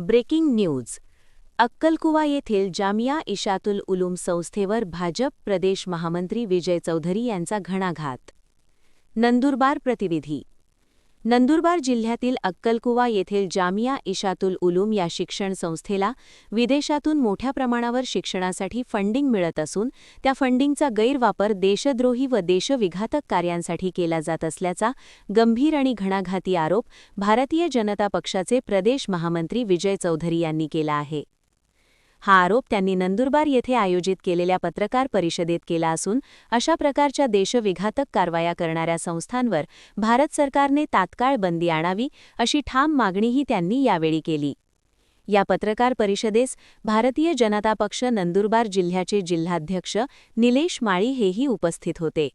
Breaking news. अक्कलकुवा येथील जामिया इशातुल उलूम संस्थेवर भाजप प्रदेश महामंत्री विजय चौधरी यांचा घणाघात. नंदुरबार प्रतिनिधी नंदुरबार जिल्ह्यातील अक्कलकुवा येथील जामिया इशातुल उलूम या शिक्षण संस्थेला विदेशातून मोठ्या प्रमाणावर शिक्षणासाठी फंडिंग मिळत असून त्या फंडिंगचा गैरवापर देशद्रोही व देशविघातक कार्यांसाठी केला जात असल्याचा गंभीर आणि घणाघाती आरोप भारतीय जनता पक्षाचे प्रदेश महामंत्री विजय चौधरी यांनी केला आहे. हा आरोप त्यांनी नंदुरबार येथे आयोजित केलेल्या पत्रकार परिषदेत केला असून अशा प्रकारच्या देशविघातक कारवाया करणाऱ्या संस्थांवर भारत सरकारने तात्काळ बंदी आणावी अशी ठाम मागणीही त्यांनी यावेळी केली. या पत्रकार परिषदेस भारतीय जनता पक्ष नंदुरबार जिल्ह्याचे जिल्हाध्यक्ष निलेश माळी हेही उपस्थित होते.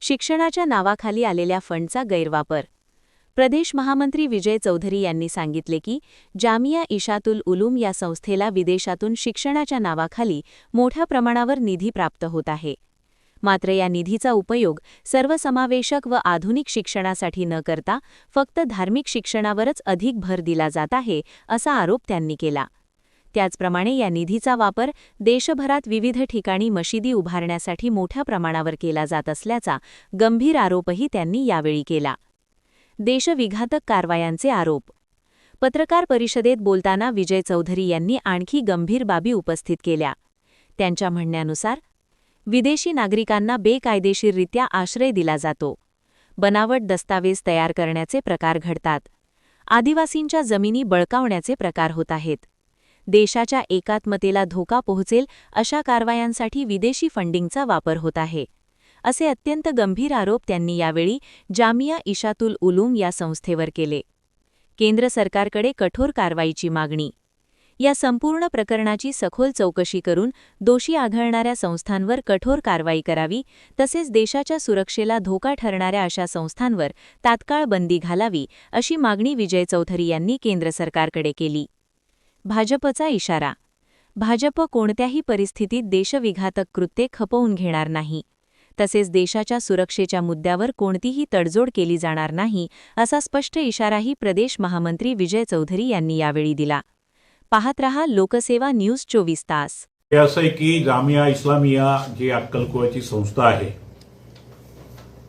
शिक्षणाच्या नावाखाली आलेल्या फंडचा गैरवापर प्रदेश महामंत्री विजय चौधरी यांनी सांगितले की जामिया इशातुल उलूम या संस्थेला विदेशातून शिक्षणाच्या नावाखाली मोठ्या प्रमाणावर निधी प्राप्त होत आहे. मात्र या निधीचा उपयोग सर्वसमावेशक व आधुनिक शिक्षणासाठी न करता फक्त धार्मिक शिक्षणावरच अधिक भर दिला जात आहे असा आरोप त्यांनी केला. त्याचप्रमाणे या निधीचा वापर देशभरात विविध ठिकाणी मशिदी उभारण्यासाठी मोठ्या प्रमाणावर केला जात असल्याचा गंभीर आरोपही त्यांनी यावेळी केला. देशविघातक कारवायांचे आरोप. पत्रकार परिषदेत बोलताना विजय चौधरी यांनी आणखी गंभीर बाबी उपस्थित केल्या. त्यांच्या म्हणण्यानुसार विदेशी नागरिकांना बेकायदेशीररित्या आश्रय दिला जातो. बनावट दस्तावेज तयार करण्याचे प्रकार घडतात. आदिवासींच्या जमिनी बळकावण्याचे प्रकार होत आहेत. देशाच्या एकात्मतेला धोका पोहोचेल अशा कारवायांसाठी विदेशी फंडिंगचा वापर होत आहे. असे अत्यंत गंभीर आरोप त्यांनी यावेळी जामिया इशातुल उलूम या संस्थेवर केले. केंद्र सरकारकडे कठोर कारवाईची मागणी. या संपूर्ण प्रकरणाची सखोल चौकशी करून दोषी आढळणाऱ्या संस्थांवर कठोर कारवाई करावी तसेच देशाच्या सुरक्षेला धोका ठरणाऱ्या अशा संस्थांवर तात्काळ बंदी घालावी अशी मागणी विजय चौधरी यांनी केंद्र सरकारकडे केली. भाजपचा इशारा. भाजप कोणत्याही परिस्थितीत देशविघातक कृत्ये खपवून घेणार नाही. तसेच देशाच्या सुरक्षेच्या मुद्द्यावर कोणतीही तडजोड केली जाणार नाही असा स्पष्ट इशाराही प्रदेश महामंत्री विजय चौधरी यांनी यावेळी दिला. पाहत रहा लोकसेवा न्यूज चोवीस तास. हे असं आहे की जामिया इस्लामिया जी अक्कलकुवाची संस्था आहे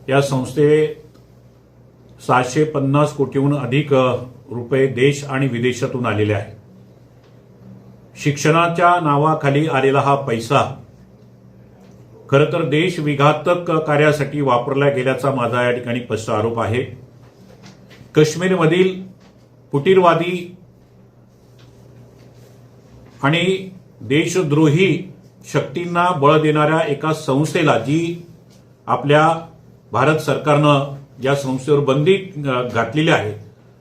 या संस्थेत सातशे पन्नास कोटीहून अधिक रुपये देश आणि विदेशातून आलेले आहे. शिक्षणाच्या नावाखाली आलेला हा पैसा खरं तर देश विघातक कार्यासाठी वापरला गेल्याचा माझा या ठिकाणी स्पष्ट आरोप आहे. काश्मीरमधील फुटीरवादी आणि देशद्रोही शक्तींना बळ देणाऱ्या एका संस्थेला जी आपल्या भारत सरकारनं या संस्थेवर बंदी घातलेली आहे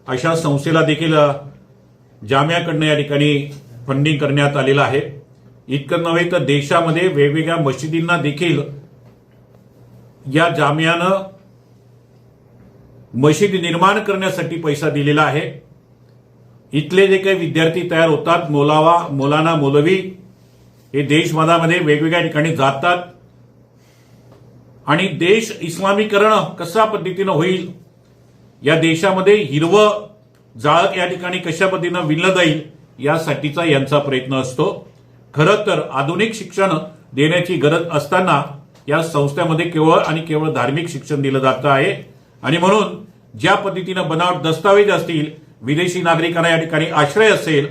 अशा संस्थेला देखील अ, जाम्याकडनं या ठिकाणी फंडिंग करण्यात आलेलं आहे. इतकं नव्हे तर देशामध्ये वेगवेगळ्या मशिदींना देखील या जामियानं मशिदी निर्माण करण्यासाठी पैसा दिलेला आहे. इथले जे काही विद्यार्थी तयार होतात मोलावा मोलाना मोलवी हे देशमधामध्ये वेगवेगळ्या ठिकाणी जातात. आणि देश इस्लामीकरण कशा पद्धतीनं होईल या देशामध्ये हिरवं जाळक या ठिकाणी कशा पद्धतीनं विणलं जाईल यासाठीचा यांचा प्रयत्न असतो. खरं तर आधुनिक शिक्षण देण्याची गरज असताना या संस्थेमध्ये केवळ आणि केवळ धार्मिक शिक्षण दिलं जातं आहे. आणि म्हणून ज्या पद्धतीनं बनावट दस्तावेज असतील विदेशी नागरिकांना या ठिकाणी आश्रय असेल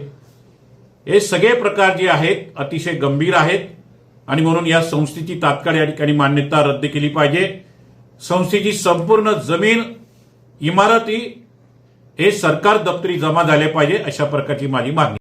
हे सगळे प्रकार जे आहेत अतिशय गंभीर आहेत. आणि म्हणून या संस्थेची तात्काळ या ठिकाणी मान्यता रद्द केली पाहिजे. संस्थेची संपूर्ण जमीन इमारती हे सरकार दप्तरी जमा झाले पाहिजे अशा प्रकारची माझी मागणी